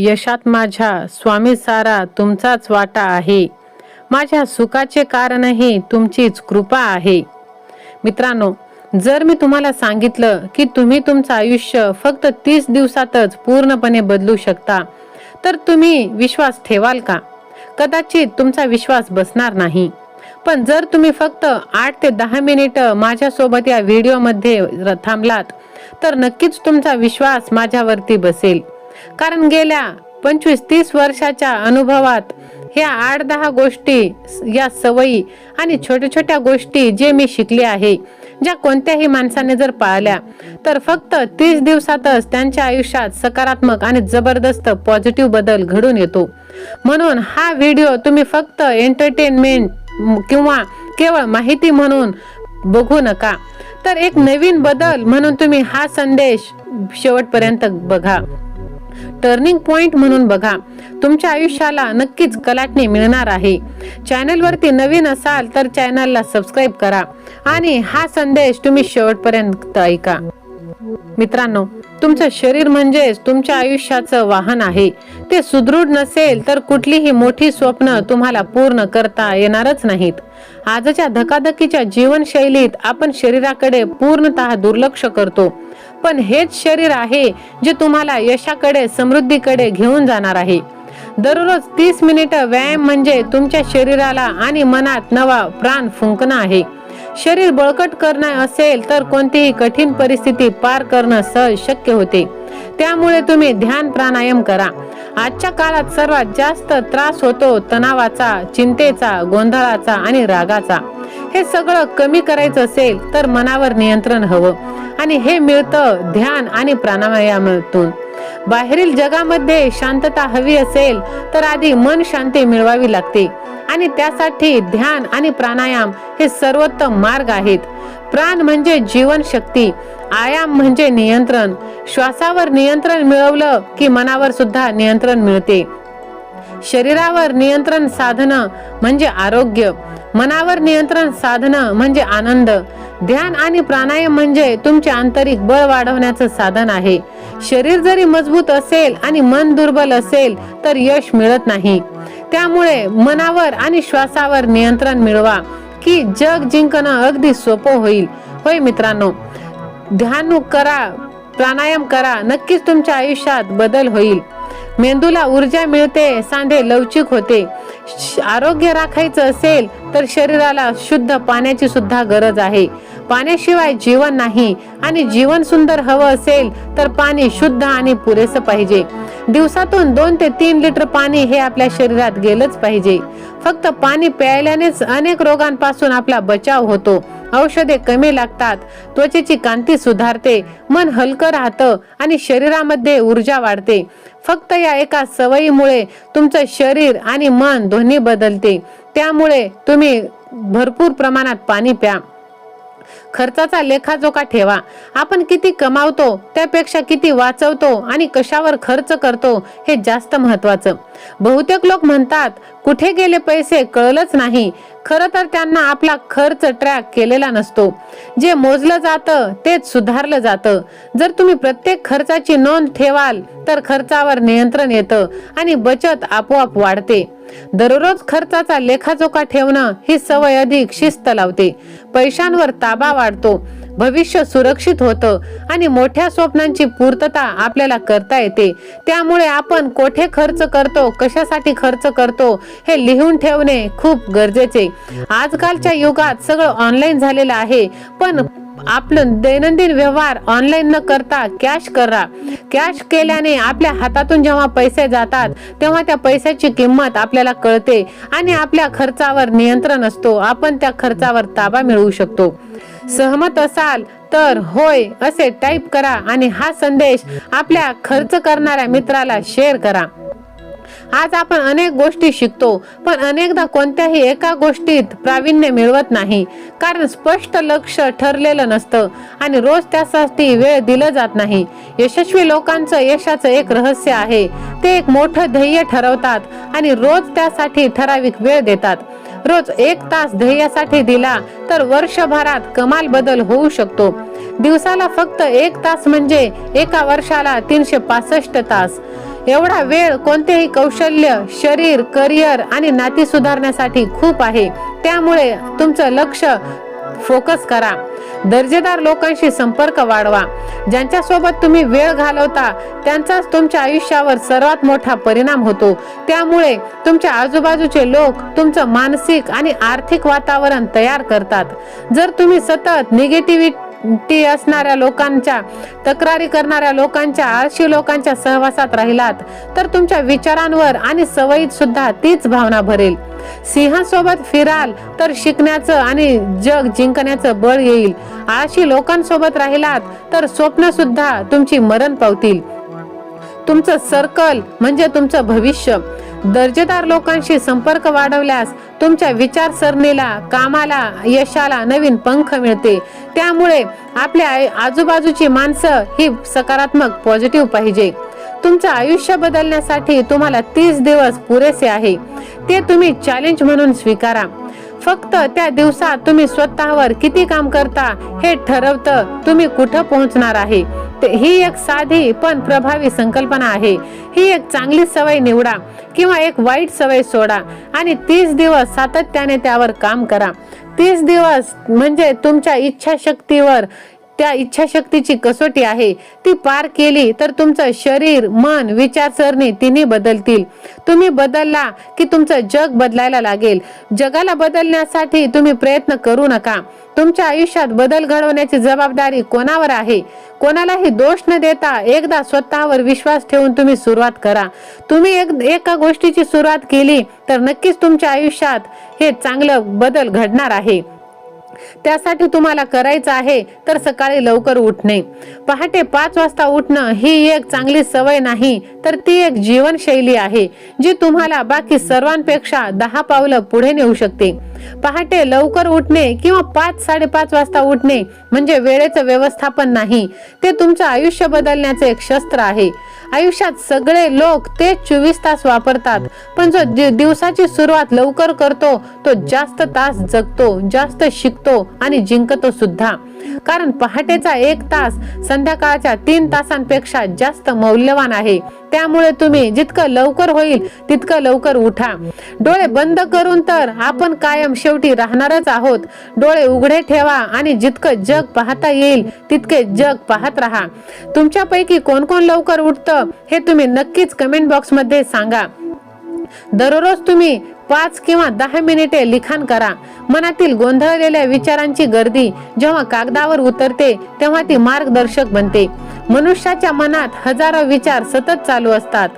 यशात माझ्या स्वामी सारा तुमचाच वाटा आहे. माझ्या सुखाचे कारणही तुमचीच कृपा आहे. मित्रांनो जर मी तुम्हाला सांगितलं की तुम्ही तुमचं आयुष्य फक्त तीस दिवसातच पूर्णपणे बदलू शकता तर तुम्ही विश्वास ठेवाल का? कदाचित तुमचा विश्वास बसणार नाही. पण जर तुम्ही फक्त आठ ते दहा मिनिटं माझ्यासोबत या व्हिडिओमध्ये थांबलात तर नक्कीच तुमचा विश्वास माझ्यावरती बसेल. कारण गेल्या पंचवीस तीस वर्षाच्या अनुभवात ह्या आठ दहा गोष्टी या सवयी आणि छोट्या छोट्या गोष्टी जे मी शिकले आहे ज्या कोणत्याही माणसाने जर पाळल्या तर फक्त तीस दिवसातच त्यांच्या आयुष्यात सकारात्मक आणि जबरदस्त पॉझिटिव्ह बदल घडून येतो. म्हणून हा व्हिडिओ तुम्ही फक्त एंटरटेनमेंट किंवा केवळ माहिती म्हणून बघू नका. तर एक नवीन बदल म्हणून तुम्ही हा संदेश शेवटपर्यंत बघा. टर्निंग पॉइंट म्हणून बघा. तुमच्या आयुष्याला नक्कीच कलाटणी मिळणार आहे. चॅनलवरती नवीन असाल तर चॅनलला सबस्क्राईब करा आणि हा संदेश तुम्ही शेवटपर्यंत ऐका. मित्रांनो तुमचं शरीर म्हणजेच तुमच्या आयुष्याचं वाहन आहे. ते सुदृढ नसेल तर कुठलीही मोठी स्वप्न तुम्हाला पूर्ण करता येणारच नाहीत. आजच्या धकाधकीच्या जीवनशैलीत आपण शरीराकडे पूर्णतः दुर्लक्ष करतो. पण हेच शरीर आहे जे तुम्हाला यशाकडे समृद्धीकडे घेऊन जाणार आहे. दररोज तीस मिनिटं व्यायाम म्हणजे तुमच्या शरीराला आणि मनात नवा प्राण फुंकणं आहे. शरीर बळकट करणं असेल तर कोणतीही कठीण परिस्थिती पार करणं सहज शक्य होते. त्यामुळे तुम्ही ध्यान प्राणायाम करा. आजच्या काळात सर्वात जास्त त्रास होतो तणावाचा चिंतेचा गोंधळाचा आणि रागाचा. हे सगळं कमी करायचं असेल तर मनावर नियंत्रण हवं. आणि हे मिळतं ध्यान आणि प्राणायामातून. बाहेरील जगामध्ये शांतता हवी असेल तर आधी मन शांती मिळवावी लागते. आणि त्यासाठी ध्यान आणि प्राणायाम हे सर्वोत्तम मार्ग आहेत. प्राण म्हणजे जीवन शक्ती आयाम म्हणजे नियंत्रण. श्वासावर नियंत्रण मिळवलं की मनावर सुद्धा नियंत्रण मिळते. शरीरावर नियंत्रण साधनं म्हणजे आरोग्य मनावर नियंत्रण साधनं म्हणजे आनंद. ध्यान आणि प्राणायाम म्हणजे तुमचे आंतरिक बळ वाढवण्याचं साधन आहे. शरीर जरी मजबूत असेल आणि मन दुर्बल असेल तर यश मिळत नाही. त्यामुळे मनावर आणि श्वासावर नियंत्रण मिळवा की जग जिंकणं अगदी सोपं होईल. होय मित्रांनो ध्यान करा प्राणायाम करा नक्कीच तुमच्या आयुष्यात बदल होईल. मेंदूला ऊर्जा मिळते सांधे लवचिक होते. श- आरोग्य राखायचं असेल तर शरीराला शुद्ध पाण्याची सुद्धा गरज आहे. पाण्याशिवाय जीवन नाही आणि जीवन सुंदर हवं असेल तर पाणी शुद्ध आणि पुरेसं पाहिजे. दिवसातून दोन ते तीन लिटर पाणी हे आपल्या शरीरात गेलंच पाहिजे. फक्त पाणी प्यायल्यानेच अनेक रोगांपासून आपला बचाव होतो. औषधे कमी लागतात. त्वचेची कांती सुधारते. मन हलकं राहतं आणि शरीरामध्ये ऊर्जा वाढते. फक्त या एका सवयीमुळे तुमचं शरीर आणि मन दोन्ही बदलते. त्यामुळे तुम्ही भरपूर प्रमाणात पाणी प्या. खर्चाचा लेखाजोखा ठेवा. आपण किती कमावतो त्यापेक्षा किती वाचवतो आणि कशावर खर्च करतो हे जास्त महत्वाचं बहुतेक लोक म्हणतात कुठे गेले पैसे कळलंच नाही. खरं तर त्यांना आपला खर्च ट्रॅक केलेला नसतो. जे मोजलं जातं तेच सुधारलं जातं. जर तुम्ही प्रत्येक खर्चाची नोंद ठेवाल तर खर्चावर नियंत्रण येतं आणि बचत आपोआप वाढते. दररोज खर्चाचा लेखाजोखा ठेवणं ही सवय अधिक शिस्त लावते. पैशांवर ताबा वाढतो. भविष्य सुरक्षित होतं आणि मोठ्या स्वप्नांची पूर्तता आपल्याला करता येते. त्यामुळे आपण कोठे खर्च करतो कशासाठी खर्च करतो हे लिहून ठेवणे खूप गरजेचे. आजकालच्या युगात सगळं ऑनलाईन झालेलं आहे पण आपलं दैनंदिन व्यवहार ऑनलाईन न करता कॅश करा. कॅश केल्याने आपल्या हातातून जेव्हा पैसे जातात तेव्हा त्या पैशाची किंमत आपल्याला कळते आणि आपल्या खर्चावर नियंत्रण असतो. आपण त्या खर्चावर ताबा मिळवू शकतो. सहमत असाल तर होय असे टाईप करा आणि हा संदेश आपल्या खर्च करणाऱ्या मित्राला शेअर करा. आज आपण अनेक गोष्टी शिकतो पण अनेकदा कोणत्याही एका गोष्टीत प्रावीण्य मिळवत नाही. कारण स्पष्ट लक्ष ठरलेलं नसतं आणि रोज त्यासाठी वेळ दिला जात नाही. यशस्वी लोकांचं यशाचं एक रहस्य आहे. ते एक मोठं ध्येय ठरवतात आणि रोज त्यासाठी ठराविक वेळ देतात. रोज एक तास ध्येयासाठी दिला तर वर्षभरात कमाल बदल होऊ शकतो. दिवसाला फक्त एक तास म्हणजे एका वर्षाला तीनशे पासष्ट तास. एवढा वेळ कोणतेही कौशल्य शरीर करिअर आणि नाती सुधारण्यासाठी खूप आहे. त्यामुळे तुमचं लक्ष फोकस करा. दर्जेदार लोकांशी संपर्क वाढवा. ज्यांच्या सोबत तुम्ही वेळ घालवता त्यांचाच तुमच्या आयुष्यावर सर्वात मोठा परिणाम होतो. त्यामुळे तुमच्या आजूबाजूचे लोक तुमचं मानसिक आणि आर्थिक वातावरण तयार करतात. जर तुम्ही सतत निगेटिव्हिटी असणाऱ्या लोकांच्या तक्रारी करणाऱ्या लोकांच्या आळशी लोकांच्या सहवासात राहिलात तर तुमच्या विचारांवर आणि सवयीत सुद्धा तीच भावना भरेल. सिंहासोबत फिराल तर शिकण्याचं आणि जग जिंकण्याचं बळ येईल. आळशी लोकांसोबत राहिलात तर स्वप्न सुद्धा तुमची मरण पावतील. तुमचं सर्कल म्हणजे तुमचं भविष्य. दर्जेदार लोकांशी संपर्क वाढवल्यास तुमच्या विचारसरणीला कामाला यशाला नवीन पंख मिळते. त्यामुळे आपल्या आजूबाजूची माणसं ही सकारात्मक पॉझिटिव्ह पाहिजे. तुमचं आयुष्य बदलण्यासाठी तुम्हाला तीस दिवस पुरेसे आहे. ते तुम्ही चॅलेंज म्हणून स्वीकारा. फक्त त्या दिवसात तुम्ही स्वतःवर किती काम करता हे ठरवतं तुम्ही कुठं पोहोचणार आहे. ही एक साधी पण प्रभावी संकल्पना आहे. ही एक चांगली सवय निवडा किंवा एक वाईट सवय सोडा आणि तीस दिवस सातत्याने त्यावर काम करा. तीस दिवस म्हणजे तुमच्या इच्छाशक्तीवर त्या इच्छाशक्तीची कसोटी आहे. ती पार केली तर तुमचं शरीर मन विचारसरणी तिन्ही बदलतील. तुम्ही बदलला की तुमचं जग बदलायला लागेल. जगाला बदलण्यासाठी तुम्ही प्रयत्न करू नका. तुमच्या आयुष्यात बदल घडवण्याची जबाबदारी कोणावर आहे? कोणालाही दोष न देता एकदा स्वतःवर विश्वास ठेवून तुम्ही सुरुवात करा. तुम्ही एक एका गोष्टीची सुरुवात केली तर नक्कीच तुमच्या आयुष्यात हे चांगलं बदल घडणार आहे. त्यासाठी तुम्हाला करायचं आहे तर सकाळी लवकर उठणे. पहाटे पाच वाजता उठणं ही एक चांगली सवय नाही. तर ती एक जीवनशैली आहे जी तुम्हाला बाकी सर्वांपेक्षा दहा पावलं पुढे नेऊ शकते. पहाटे लवकर उठणे किंवा पाच साडेपाच वाजता उठणे म्हणजे वेळेचं व्यवस्थापन नाही. ते तुमचं आयुष्य बदलण्याचे एक शस्त्र आहे. आयुष्यात सगळे लोक ते चोवीस तास वापरतात पण जो दि- दिवसाची सुरुवात लवकर करतो तो जास्त तास जगतो जास्त शिकतो आणि जिंकतो सुद्धा. कारण पहाटेचा एक तास संध्याकाळच्या तीन तासांपेक्षा जास्त मौल्यवान आहे. त्यामुळे तुम्ही जितकं लवकर होईल तितकं लवकर उठा. डोळे बंद करून तर आपण कायम शेवटी राहणारच आहोत. डोळे उघडे ठेवा आणि जितकं जग पाहता येईल तितके जग पाहत राहा. तुमच्यापैकी कोण कोण लवकर उठतं हे तुम्ही नक्कीच कमेंट बॉक्समध्ये सांगा. दररोज तुम्ही पाच किंवा दहा मिनिटे लिखाण करा. मनातील गोंधळलेल्या विचारांची गर्दी जेव्हा कागदावर उतरते तेव्हा ती मार्गदर्शक बनते. मनुष्याच्या मनात हजारो विचार सतत चालू असतात.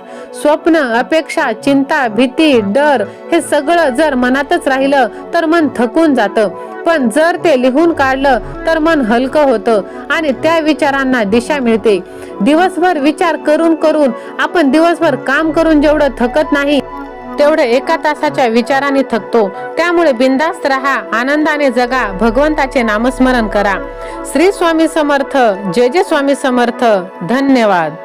स्वप्न अपेक्षा चिंता भीती डर हे सगळं जर मनातच राहिलं तर मन थकून जातं. पण जर ते लिहून काढलं तर मन हलकं होतं आणि त्या विचारांना दिशा मिळते. दिवसभर विचार करून करून आपण दिवसभर काम करून जेवढं थकत नाही तेवढे एका तासाच्या विचाराने थकतो. त्यामुळे बिंदास्त राहा आनंदाने जगा भगवंताचे नामस्मरण करा. श्री स्वामी समर्थ जय जय स्वामी समर्थ धन्यवाद.